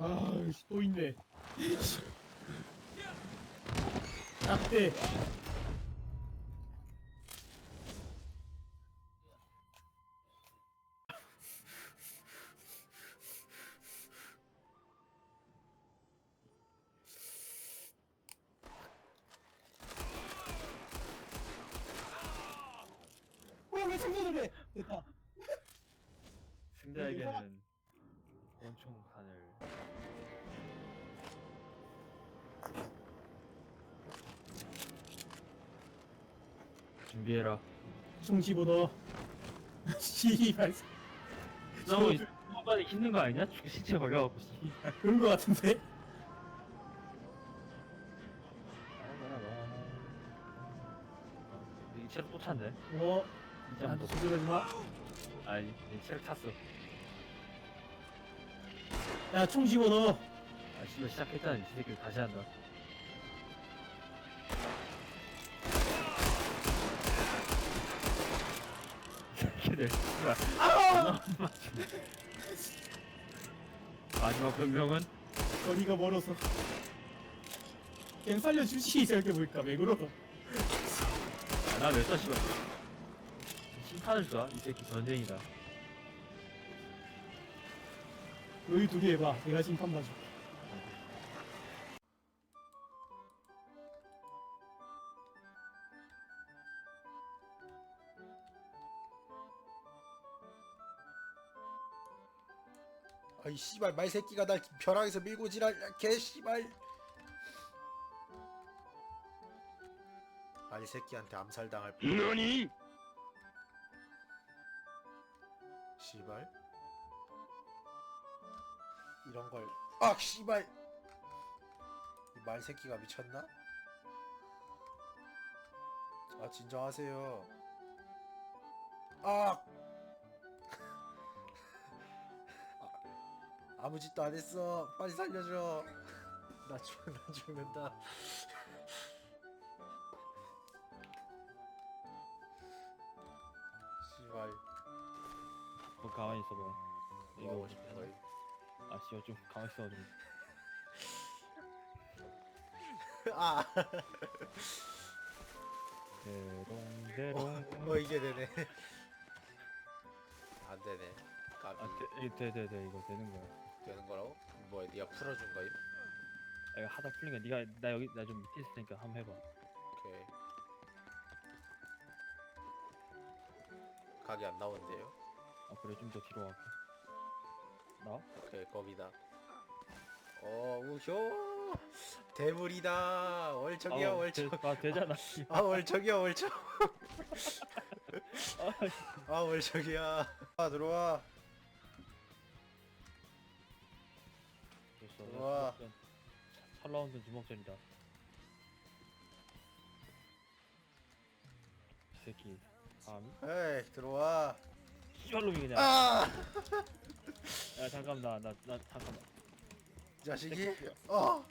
아이씨 또 있네. 해 됐다. 승자에게는 원총탄을 준비해라. 총 집어넣어 씨발 너무 한번에 힘든 거 아니냐? 죽 시체 걸려갖고 씨. 그런 거 같은데 이 체력 또 찼네. 어 진짜 나한테 또. 조절하지 마 아니, 이 체력 찼어. 야, 총 집어넣어. 아, 씨발 시작했잖아. 이 새끼 다시 한다. 이 새끼들, 씨발. 아! 마지막 변명은 거리가 멀어서. 그냥 살려주지, 생각해보니까. 왜 그러나. 나왜 써, 씨발. 심판을 쏴? 이 새끼 전쟁이다. 너희 둘이 해봐. 내가 심판 봐줄게. 아이 씨발 말새끼가 날 벼락에서 밀고 지랄 야, 개 씨발 말새끼한테 암살당할 뻔 너니? 씨발 이런 걸 아 씨발. 이 말새끼가 미쳤나? 아 진정하세요. 아! 아, 아무 짓도 안 했어. 빨리 살려줘. 나 죽, 나 죽는다. 씨발. 거 가만히 있어봐. 뭐 이거 싶은 거야? 아, 씨발 좀 가만히 있어. 좀. 아, 대롱대롱. 어 이게 되네. 안 되네. 까 아, 돼, 돼, 돼, 돼. 이거 되는 거야. 되는 거라고? 뭐야, 네가 풀어준 거임? 아, 이거 하다 풀린 거야. 네가 나 여기 나 좀 밑에 있을 테니까 한번 해봐. 오케이. 각이 안 나오는데요? 아, 그래 좀 더 뒤로 갈 게. 나? 오케이, 거기다. 어, 우효! 대물이다! 월척이야, 아, 월척. 되, 아, 되잖아. 씨. 아, 월척이야, 월척. 아, 월척이야. 아, 들어와. 됐어. 우와. 주먹전. 3라운드 주먹전이다. 이 새끼. 감히? 에이, 들어와. 씨발놈이 그냥. 아! 야, 잠깐, 나, 나, 나, 잠깐만. 이 자식이? 어!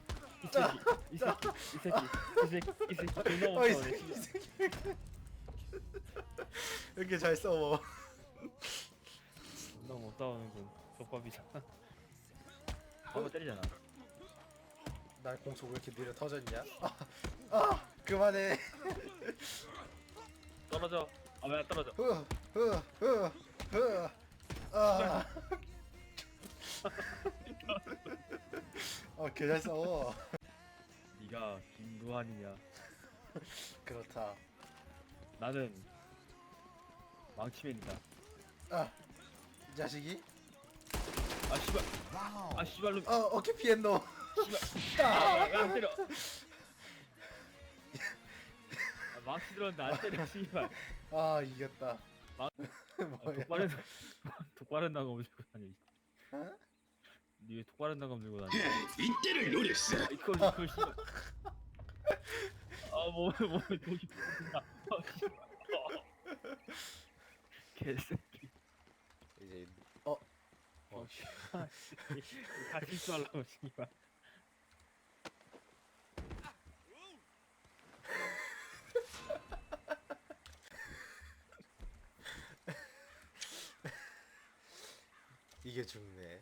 이 새끼, 이 새끼, 이 새끼, 이 새끼, 이 새끼, 존나 어, 이 못하네, 새끼, 이. 새끼. 이렇게 잘 싸워. 존나 못 싸우는군. 족밥이잖아. 한번 때리잖아. 날 공속 왜 이렇게 느려 터졌냐? 아, 아 그만해. 떨어져. 아, 왜안 떨어져? 흐, 흐, 흐, 흐. 아. 아, 개잘 싸워. 네가 김루한이냐? 그렇다. 나는 망치맨이다. 아, 이 자식이? 아 씨발. 아 씨발로. 어, 어깨 피했노. 아, 왜안 때려? 아, 망치 들었는데 안 때려 씨발. 아, 이겼다. 아, 뭐야? 독바른 독바른 당검 들고 다녀. 어? 니왜 독바른 당검 들고 다녀? 이때를 노렸어. 아, 이걸 이걸 씨발. 아 몸에 몸에 독이 붙는다. 개새끼. 이제 어, 어, 씨. 다 실수하려고 씨발. 죽네.